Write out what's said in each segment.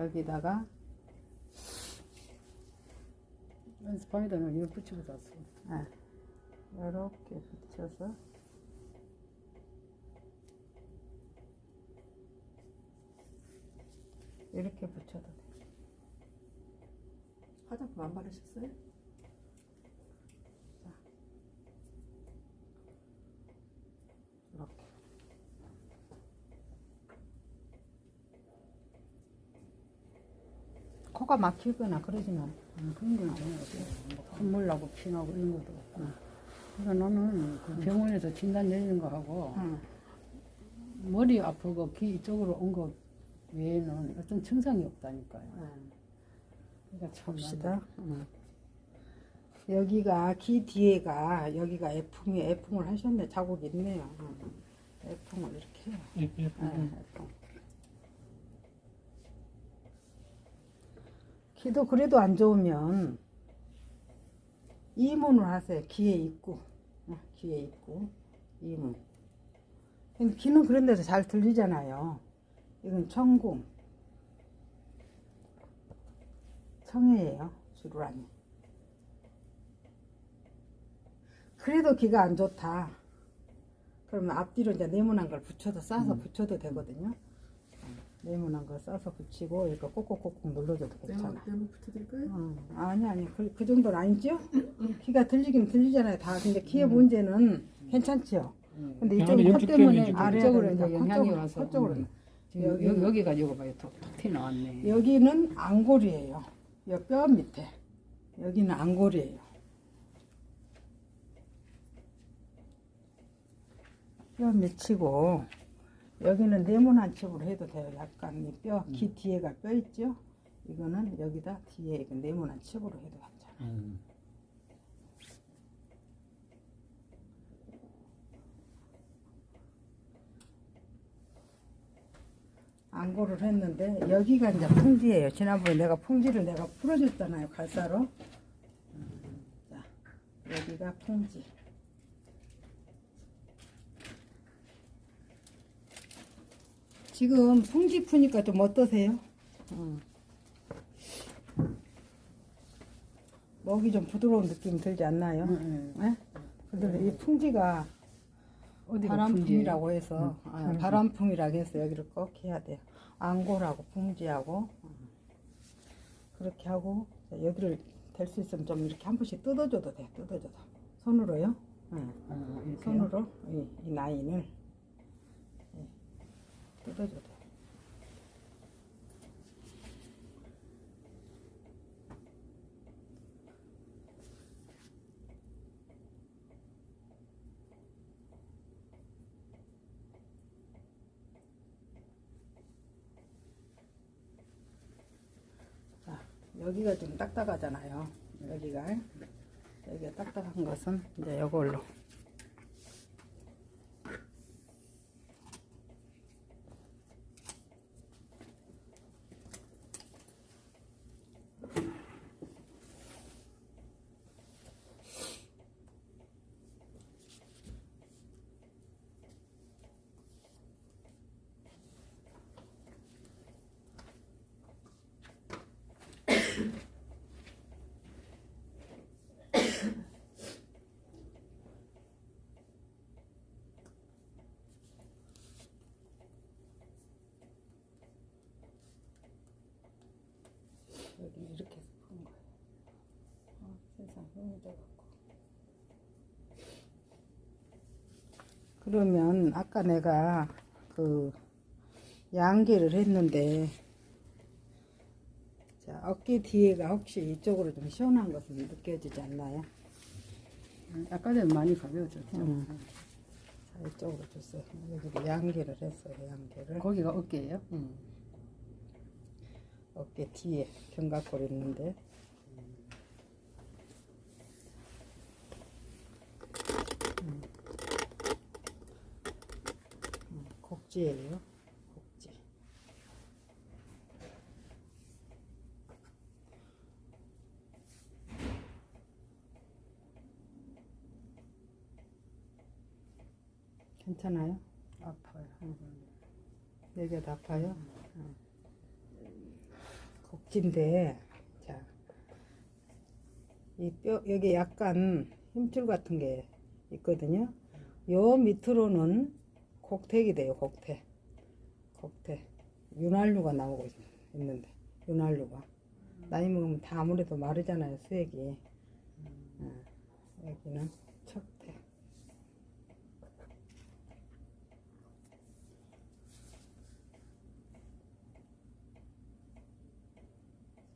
여기다가 스파이더는 이거 붙이고 잤어. 아, 이렇게 붙여서 이렇게 붙여도 돼. 화장품 안 바르셨어요? 코가 막히거나 그러지는 그런 건 아니야. 뭐 콧물 나고 피 나고 이런 것도 없고. 그러니까 나는 그 병원에서 진단 내리는 거 하고 응. 머리 아프고 귀 이쪽으로 온거 외에는 어떤 증상이 없다니까요. 그러니까 참 봅시다. 응. 여기가 귀 뒤에가 여기가 F이 F을 하셨네 자국이 있네요. 응. F을 이렇게 해요. 예, 예. 응, F. 귀도 그래도 안 좋으면 이문을 하세요. 귀에 있고 응, 귀에 있고 이문. 근데 귀는 그런 데서 잘 들리잖아요. 이건 청궁. 청해예요. 주루라니. 그래도 귀가 안 좋다. 그러면 앞뒤로 이제 네모난 걸 붙여도 싸서 붙여도 되거든요. 네모난 걸 싸서 붙이고 이거 꼭꼭꼭꼭 눌러줘도 괜찮아. 네모 붙여드릴까요? 어, 아니 아니 그, 그 정도는 아니죠? 귀가 들리긴 들리잖아요 다. 근데 귀의 문제는 괜찮지요. 근데 야, 이쪽 근데 코 때문에 지금 그러니까 이제 영향이 코쪽으로- 와서. 코쪽으로 음. 여기- 여기, 여기, 여기가 이거 봐요. 톡톡 튀 나왔네. 여기는 안골이에요. 이뼈 밑에. 여기는 안골이에요. 뼈 밑이고 여기는 네모난 칩으로 해도 돼요. 약간 이 뼈, 귀 뒤에가 뼈 있죠? 이거는 여기다 뒤에 이거 네모난 칩으로 해도 괜찮아요. 음. 안고를 했는데 여기가 이제 풍지예요. 지난번에 내가 풍지를 내가 풀어줬잖아요. 갈사로. 자, 여기가 풍지. 지금 풍지 푸니까 좀 어떠세요? 음. 목이 좀 부드러운 느낌 들지 않나요? 응, 응. 네? 근데 이 풍지가 어디가 바람풍이라고 해서 응. 아, 바람풍이라고 해서 여기를 꼭 해야 돼요. 안골하고 풍지하고 그렇게 하고 자, 여기를 될 수 있으면 좀 이렇게 한 번씩 뜯어줘도 돼. 뜯어줘도 손으로요. 응. 어, 이렇게요? 손으로 이, 이 라인을 예, 뜯어줘도 돼. 자, 여기가 좀 딱딱하잖아요. 여기가 여기가 딱딱한 것은 이제 이걸로 여기 이렇게 해서 푸는 거예요. 아, 그러면 아까 내가 그 양계를 했는데 자 어깨 뒤에가 혹시 이쪽으로 좀 시원한 것은 느껴지지 않나요? 응, 아까 전에 많이 가벼워졌죠. 음. 자 이쪽으로 주세요. 여기를 양계를 했어요. 양계를. 거기가 어깨예요? 음. 어깨 뒤에 견갑골 있는데 음. 음, 곡지예요 곡지 괜찮아요? 아파요. 여기가 아파요? 각진데 자, 이 뼈 여기 약간 힘줄 같은 게 있거든요. 요 밑으로는 곡택이 돼요. 곡택, 곡택. 윤활유가 나오고 있, 있는데 윤활유가 나이 먹으면 다 아무래도 마르잖아요. 수액이. 어, 여기는 척택.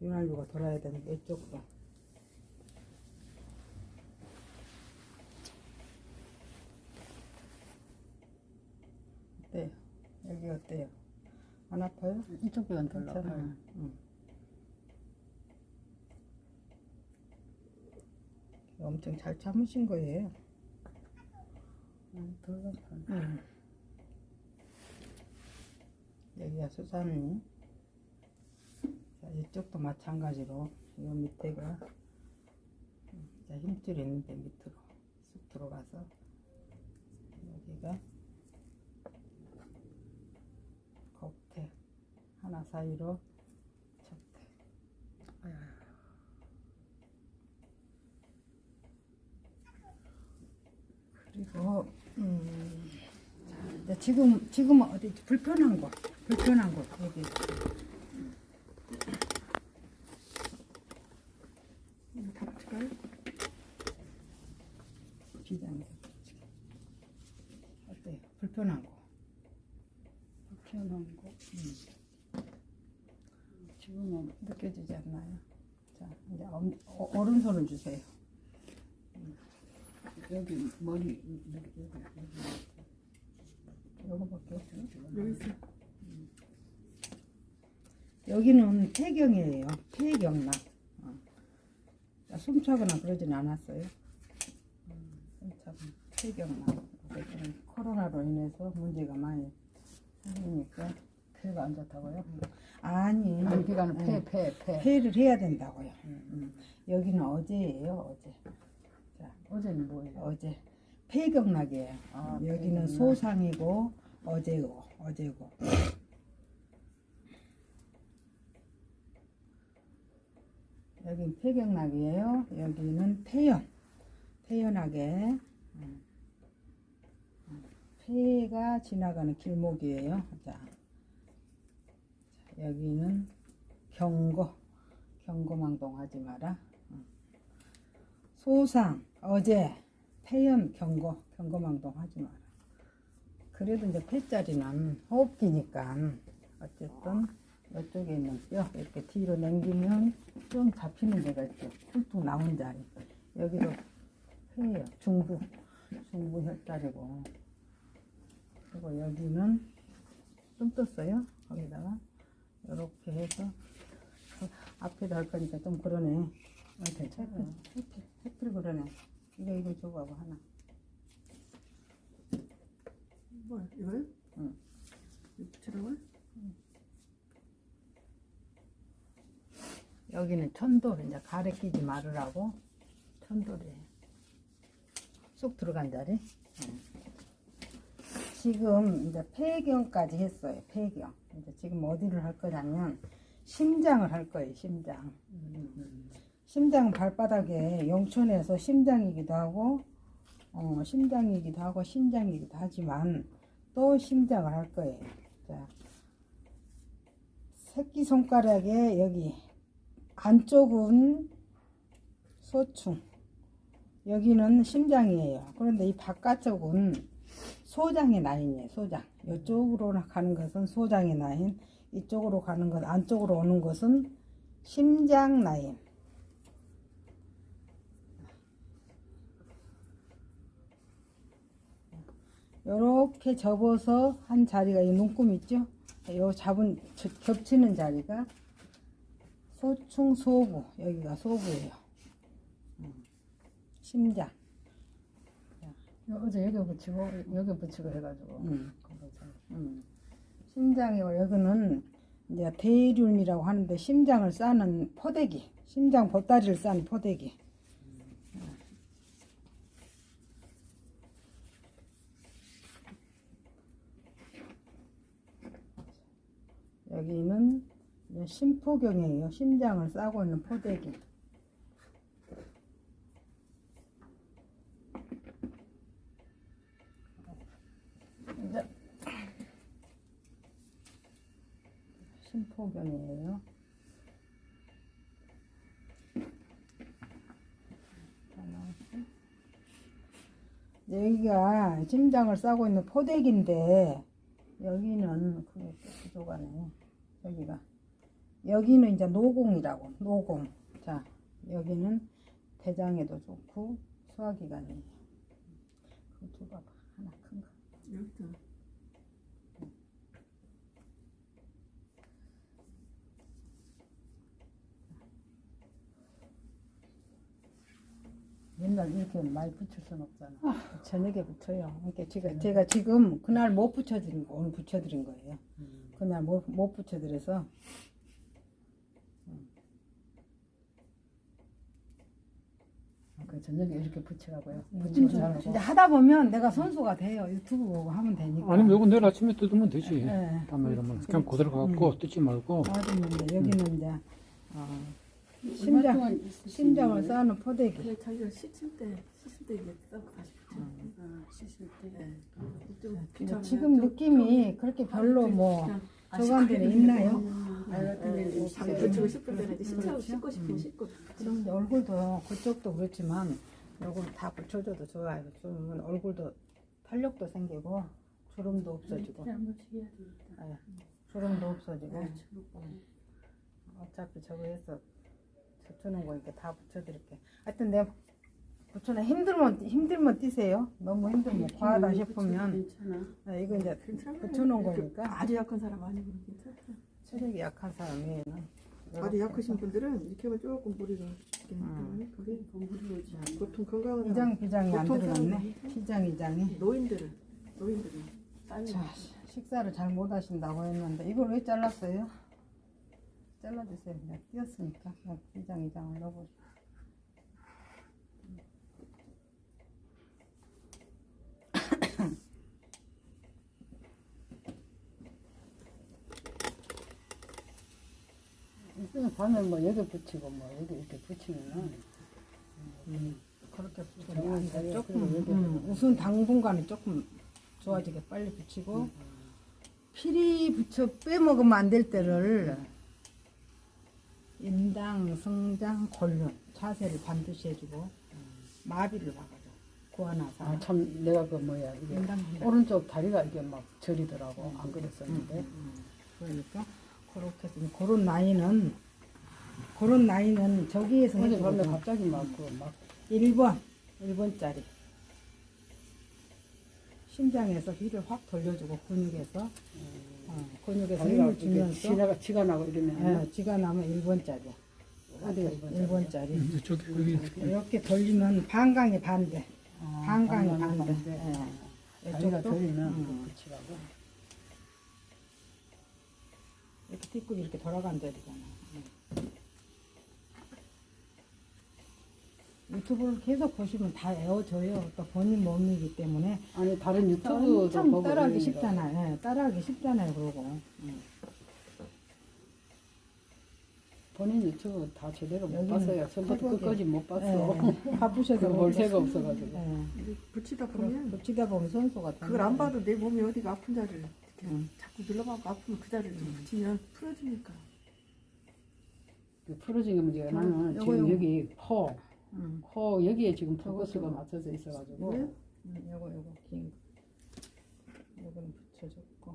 윤활유가 돌아야 되는데 이쪽으 어때요? 여기 어때요? 안 아파요? 이쪽 뼈는 덜 괜찮아요. 응. 엄청 잘 참으신 거예요. 음, 덜 아파요. 응. 여기가 수산이. 자, 이쪽도 마찬가지로 이 밑에가 음, 자, 힘줄이 있는데 밑으로 쑥 들어가서 여기가 겉에 하나 사이로 척대. 그리고 음, 자, 이제 지금 지금 어디 불편한 곳 불편한 곳 여기 다 붙일까요? 비장해 어때요? 불편한 곳 불편한 거. 지금은 느껴지지 않나요? 자 이제 엄, 어, 오른손을 주세요. 여기 머리 여기 여기 요거 볼게요. 여기 있어. 여기는 폐경이에요. 폐경락. 어. 자, 숨차거나 그러진 않았어요. 음, 숨차거나 폐경락. 코로나로 인해서 문제가 많이 생기니까 폐가 안 좋다고요? 아니 단기간은 네. 폐, 폐, 폐. 폐를 해야 된다고요. 음. 여기는 어제예요. 어제. 자 어제는 뭐예요? 어제 폐경락이에요. 아, 여기는 폐경락. 소상이고 어제고 어제고. 여긴 폐경락이에요. 여기는 태연. 태연하게 음. 음. 폐가 지나가는 길목이에요. 자, 자, 여기는 경고. 경고망동 하지 마라. 음. 소상 어제 태연 경고 경고망동 하지 마라. 그래도 이제 폐자리는 호흡기니까 어쨌든 이쪽에 있는 뼈 이렇게 뒤로 당기면 좀 잡히는 데가 있죠. 툭툭 나온 자리. 여기도 폐예요. 중부 중부 혈자리고 그리고 여기는 좀 떴어요. 거기다가 이렇게 해서 어, 앞에다 할 거니까 좀 그러네. 아, 괜찮아요. 해필, 해필 그러네. 이거 이거 줘봐봐 하나. 뭐야? 이거요? 응. 붙이라고요? 여기는 천돌 이제 가래 끼지 말으라고 천돌이에요. 쑥 들어간 자리. 응. 지금 이제 폐경까지 했어요. 폐경. 이제 지금 어디를 할 거냐면 심장을 할 거예요. 심장. 심장은 발바닥에 용천에서 심장이기도 하고 어, 심장이기도 하고 심장이기도 하지만 또 심장을 할 거예요. 자, 새끼 손가락에 여기 안쪽은 소충, 여기는 심장이에요. 그런데 이 바깥쪽은 소장의 라인이에요. 소장. 이쪽으로 가는 것은 소장의 라인, 이쪽으로 가는 것, 안쪽으로 오는 것은 심장 라인. 이렇게 접어서 한 자리가 이 눈금 있죠? 요 잡은 저- 겹치는 자리가 소충 소부 여기가 소부예요. 음. 심장. 어제 여기 붙이고 여기 붙이고 해가지고 음. 음. 심장이고 여기는 이제 대륜이라고 하는데 심장을 싸는 포대기, 심장 보따리를 싼 포대기. 여기는 심포경이에요. 심장을 싸고 있는 포대기. 이제 심포경이에요. 여기가 심장을 싸고 있는 포대기인데 여기는 그게 또 부족하네. 여기가 여기는 이제 노공이라고 노공. 자 여기는 대장에도 좋고 소화기관이에요. 그거 줘봐봐 하나 큰 거. 여기다. 맨날 이렇게 많이 붙일 순 없잖아. 저녁에 붙여요. 그러니까 제가, 제가 지금 그날 못 붙여드린 거 오늘 붙여드린 거예요. 그날 못, 못 붙여드려서 그 저녁에 이렇게 붙이라고요. 음, 붙이면 진짜, 잘하고. 진짜 하다 보면 내가 선수가 돼요. 유튜브 보고 하면 되니까. 아니면 요거 내일 아침에 뜯으면 되지. 네. 담에 이러면 그냥 그대로 갖고 뜯지 말고. 맞았는데 여기는 이제 어, 심장 심장을 쌓는 포대기. 그래 자기가 씻을 때 씻을 때 이게 썩 다시 붙여. 거예요? 아, 씻을 때. 네. 좀 근데 지금 좀- 느낌이 그렇게 별로 뭐 아, 저간 데는 씻고 있나요? 아, 같은 네, 있어요. 붙이고 싶을 때는 이제 씻고 그렇죠? 씻고 싶으면 씻고. 그럼 이제 얼굴도 그쪽도 그렇지만 얼굴 다 붙여줘도 좋아요. 좀 얼굴도 탄력도 생기고 주름도 없어지고 한 번씩 해야 되겠다. 예, 주름도 없어지고 네. 어차피 저거 해서 붙여놓은 거니까 다 붙여드릴게. 하여튼 내가 붙여놔 힘들면 힘들면 뛰세요. 너무 힘들면 과하다 싶으면 괜찮아. 예, 이거 이제. 붙여놓은 거니까 아주 약한 사람 아니고 괜찮아. 체력이 약한 사람이에는 아주 약하신 분들은 이렇게 하면 조금 무리가 때문에 그게 공부를 오지 않아. 보통 건강한 사람, 이장 비장이 안 보통 들어갔네. 비장 이장이. 노인들은 노인들은 자, 식사를 잘 못 하신다고 했는데 이걸 왜 잘랐어요? 잘라주세요. 그냥 띄었으니까. 그냥 비장 이장을 넣어보세요. 이거는 밤에 뭐 여기 붙이고 뭐 여기 이렇게 붙이면은 그렇게 붙이고 저는 나니까 자기가 조금 음, 우선 당분간은 조금 좋아지게 빨리 붙이고 필이 붙여 빼먹으면 안 될 때를 인당, 성장, 골륜 자세를 반드시 해주고 마비를 박아줘. 구하나사. 아참 내가 그 뭐야 이게 인당 오른쪽 다리가 이게 막 저리더라고. 안 그랬었는데. 그러니까 그렇게 좀 그런 나이는 그런 나이는 저기에서 어제 밤에 해주거든. 갑자기 막그막 1번 1번짜리. 심장에서 휘를 확 돌려주고 근육에서 어, 근육에서 다리가 힘을 주면서 지나가 지가 나고 이러면 예, 쥐가 나면 1번짜리. 어디가 1번짜리 음, 저기 여기 이렇게 돌리면 반강이 반대. 아, 반강이 반강이 반대. 반대. 예. 다리가 이쪽도? 돌리면 음. 그 붙이라고? 이렇게 뒷골이 이렇게 돌아간다 되잖아 유튜브를 계속 보시면 다 외워져요 또 본인 몸이기 때문에 아니 다른 유튜브도 엄청 보고 따라하기 그러니까. 쉽잖아요. 예, 따라하기 쉽잖아요. 그러고 음. 본인 유튜브 다 제대로 못 여기는 봤어요. 처음부터. 끝까지 못 봤어. 예, 바쁘셔서 그못볼 새가. 없어가지고. 예, 붙이다 보면 붙이다 보면 선수가 그걸 안 봐도 내 몸이 어디가 아픈 자를 이렇게 음. 자꾸 눌러봐고 아프면 그 자리를 좀 붙이면 풀어주니까 그 풀어진 게 문제가 나는 요거, 지금 요거. 여기 코, 음. 코 여기에 지금 포커스가. 맞춰져 있어가지고 왜? 음, 요거 요거 긴 거. 요거는 붙여줬고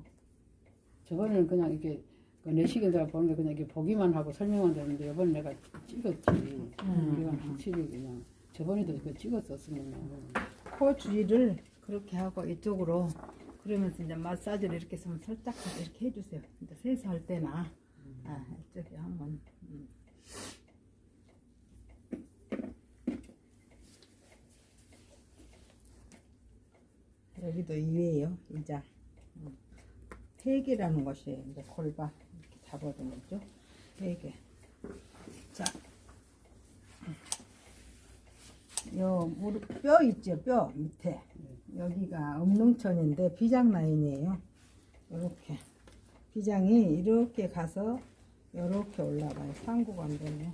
저거는 그냥 이렇게 그 내시경들 보는 게 그냥 이렇게 보기만 하고 설명만 되는데 이번에 내가 찍었지. 음. 이건 확실히 그냥 저번에도 그 찍었었으면 코 주위를 그렇게 하고 이쪽으로 그러면서 이제 마사지를 이렇게 해서 살짝 이렇게 해주세요. 이제 세수할 때나 아, 이쪽에 한번 음. 여기도 이외에요. 이자 음. 회계라는 것이 이제 골반 이렇게 잡아주는 거죠. 회계. 자, 요 무릎 뼈 있죠 뼈 밑에 여기가 음릉천인데 비장 라인이에요 이렇게 비장이 이렇게 가서 이렇게 올라가요. 상구가 안 되네.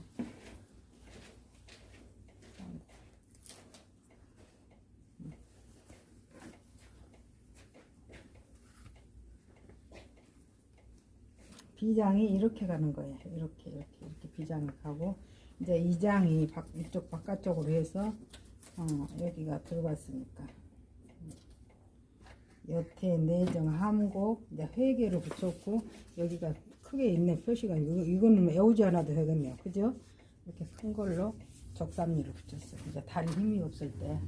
비장이 이렇게 가는 거예요. 이렇게 이렇게 이렇게 비장이 가고 이제 이 장이 바, 이쪽 바깥쪽으로 해서 어, 여기가 들어갔으니까 여태 내정 함곡 이제 회계를 붙였고 여기가 크게 있네 표시가 이거, 이거는 애우지 않아도 되겠네요. 그죠? 이렇게 큰 걸로 적삼리를 붙였어요. 이제 다리 힘이 없을 때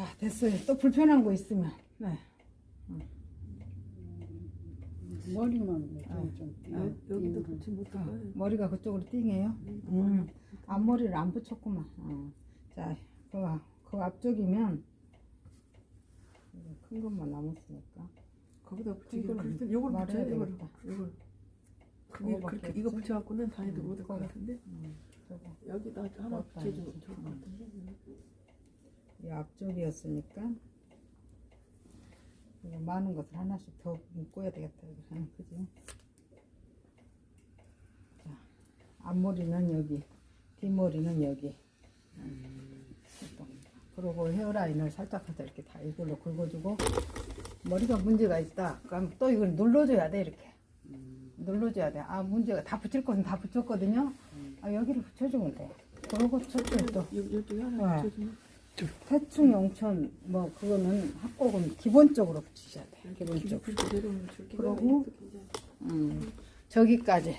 자, 됐어요. 또 불편한 거 있으면. 네. 머리만 아, 좀 여, 여기도. 붙이 못 어, 거예요. 머리가 그쪽으로 띵해요. 음, 앞머리를 안 붙였구만. 어. 자, 그, 앞- 그 앞쪽이면 큰 것만 남았으니까. 거기다 붙이기 이거는 그럴 땐 요걸 말해야 붙여야 이걸 되겠다. 요걸 그게 그거밖에 그렇게 이거 없지? 붙여갖고는 다니도 음, 못할 것 그거. 같은데 음, 저거. 여기다 하나 그것도 붙여주면 아니지. 좋을 것 음. 같은데 이 앞쪽이었으니까 이거 많은 것을 하나씩 더 묶어야 되겠다. 이거. 응, 그지? 자, 앞머리는 여기, 뒷머리는 여기. 또. 그리고 헤어라인을 살짝 살짝 이렇게 다 이걸로 긁어주고 머리가 문제가 있다. 그럼 또 이걸 눌러줘야 돼 이렇게. 눌러줘야 돼. 아 문제가 다 붙일 것은 다 붙였거든요. 아 여기를 붙여주면 돼. 그리고 저쪽에 또 요, 요쪽에 하나 네. 붙여주면 태충 영천 뭐 그거는 합곡은 기본적으로 붙이셔야 돼. 이렇게 기본적으로. 이제 음, 저기까지